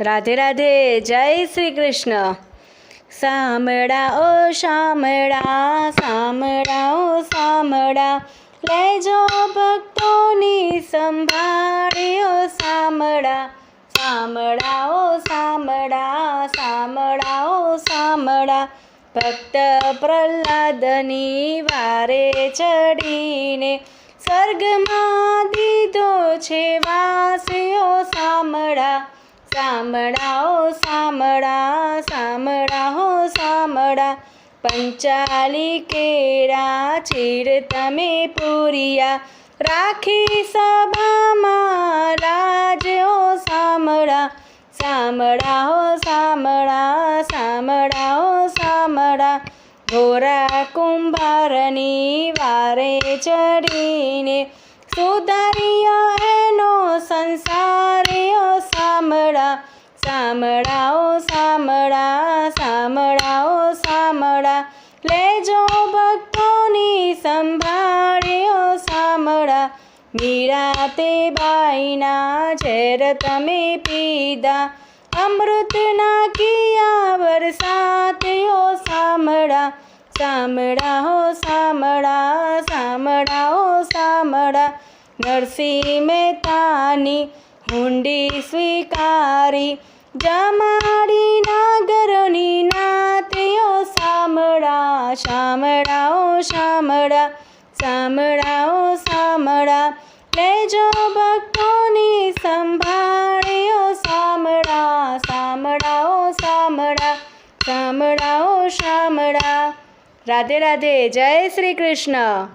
રાધે રાધે, જય શ્રી કૃષ્ણ. સામડા ઓ શામળા સામડા ઓ સામળા લેજો ભક્તોની સંભાળ્યો સાંભળા. સામળા ઓ સામળા સાંભળા. ઓ સામળા ભક્ત પ્રહલાદની વારે ચડીને સ્વર્ગમાં દીધો છે વાસ્યો સામળા ઓ સામળા સામળા હો સામળા પંચાલી કેરા ચીર તમે પૂરિયા. રાખી સભામાં રાજ ઓ સામળા સામળા હો સામળા સામળા હો સામળા ઘોરા કુંભારની વારે ચડીને સુધાર્યા સામળા ઓ સામળા સામળાઓ સામળા લેજો ભક્તોની સંભાળ્યો સામળા મીરા તે બાઈના ઝેર તમે પીધા. અમૃતના કિયા વરસાત્યો સામળા સામળા હો સામળા સામળા હો સામળા નરસિંહ મહેતાની હુંડી સ્વીકારી. જમાડી નાગરની નાત્યો સામળા શામળાઓ શામળા સામળાઓ, સામળા. લેજો ભક્તોની સંભાળ્યો સામળા, સામળાઓ સામળા, સામળાઓ શામળા રાધે રાધે, જય શ્રી કૃષ્ણ.